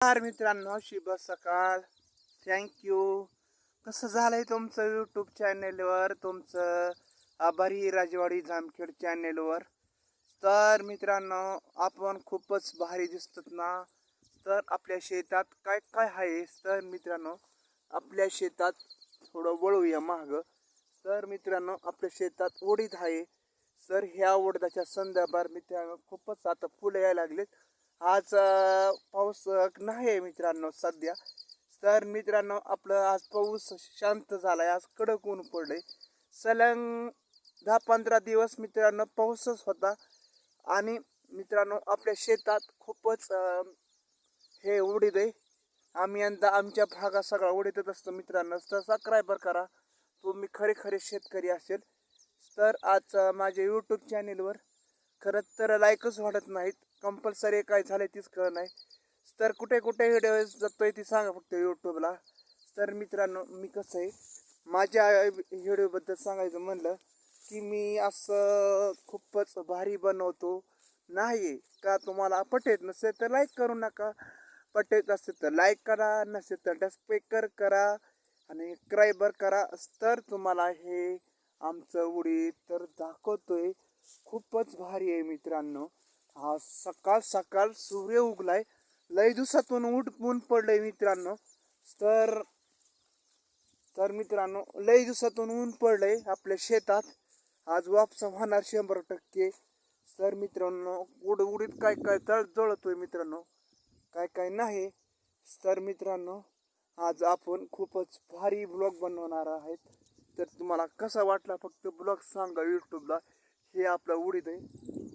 नमस्कार मित्रांनो शुभ सकाळ. थँक्यू कसं झालंय तुमचं यूट्यूब चॅनेलवर तुमचं आभारी राजवाडी जामखेड चॅनेलवर तर मित्रांनो आपण खूपच भारी दिसतात ना? तर आपल्या शेतात काय काय आहे? तर मित्रांनो आपल्या शेतात थोडं वळूया माग. तर मित्रांनो आपल्या शेतात ओढीत आहे. तर ह्या ओढदाच्या संदर्भात मित्रांनो खूपच आता फुलं यायला लागलेत. आज पाऊस नाही आहे मित्रांनो सध्या. तर मित्रांनो आपलं आज पाऊस शांत झाला आहे आज कडक ऊन पडलंय. सलंग दहा पंधरा दिवस मित्रांनो पाऊसच होता. आणि मित्रांनो आपल्या शेतात खूपच हे उडीद आहे. आम्ही यंदा आमच्या भागात सगळा उडीतच असतो मित्रांनो. तर सबस्क्रायबर करा. तुम्ही खरे खरे शेतकरी असेल. तर आज माझ्या यूट्यूब चॅनेलवर खरंच तर लाईकच वाढत नाहीत. कंपल्सरी काय झालं आहे तीच कळ नाही. तर कुठे कुठे व्हिडिओ आहे ती सांगा फक्त यूट्यूबला तर मित्रांनो मी कसं आहे माझ्या व्हिडिओबद्दल सांगायचं म्हणलं की मी असं खूपच भारी बनवतो. नाही का तुम्हाला पटेत नसेल तर लाईक करू नका. पटेत असेल तर लाईक करा नसेल तर डस्पेकर करा आणि क्रायबर करा. तर तुम्हाला हे आमचं उडी तर दाखवतोय. खूपच भारी आहे मित्रांनो. हा सकाळ सकाळ सूर्य उगलाय. लय दिवसातून उठ ऊन पडलंय मित्रांनो. तर तर मित्रांनो लय दिवसातून ऊन पडलंय आपल्या शेतात. आज वापसा होणार शंभर टक्के. तर मित्रांनो उड उडीत काय काय तळ जळतोय मित्रांनो. काय काय नाही. तर मित्रांनो आज आपण खूपच भारी ब्लॉग बनवणार आहेत. तर तुम्हाला कसा वाटला फक्त ब्लॉग सांगा यूट्यूबला हे आपलं उडीद आहे.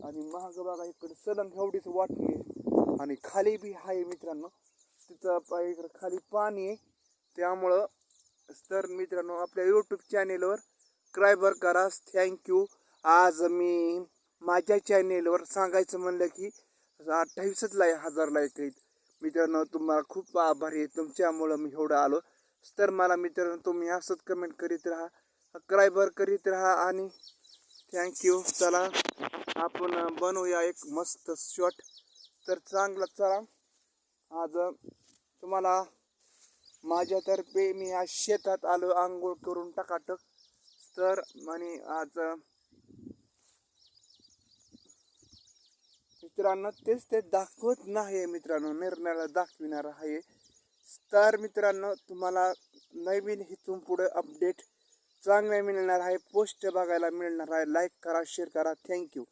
आणि महाग बघा इकडे सलंग एवढीच वाटली आहे. आणि खाली बी आहे मित्रांनो. तिथं इकडं खाली पाणी आहे. त्यामुळं तर मित्रांनो आपल्या यूट्यूब चॅनेलवर क्रायबर करा. थँक्यू आज मी माझ्या चॅनेलवर सांगायचं म्हणलं की अठ्ठावीसच आहे हजार लाईक आहेत. मित्रांनो तुम्हाला खूप आभारी आहे. तुमच्यामुळं मी एवढं आलो. तर मला मित्रांनो तुम्ही असंच कमेंट करीत राहा. क्रायबर करीत राहा. आणि थँक्यू चला आपण बनवूया एक मस्त शॉट तर चांगला चला. आज तुम्हाला माझ्यातर्फे मी आज शेतात आलो आंघोळ करून टाकाटक. तर आणि आज मित्रांनो तेच ते दाखवत नाही मित्रांनो निर्णयाला दाखविणार आहे. तर मित्रांनो तुम्हाला नवीन इथून पुढे अपडेट चांगल्या मिळणार आहे पोस्ट बघायला मिळणार आहे. लाईक करा शेअर करा. थँक्यू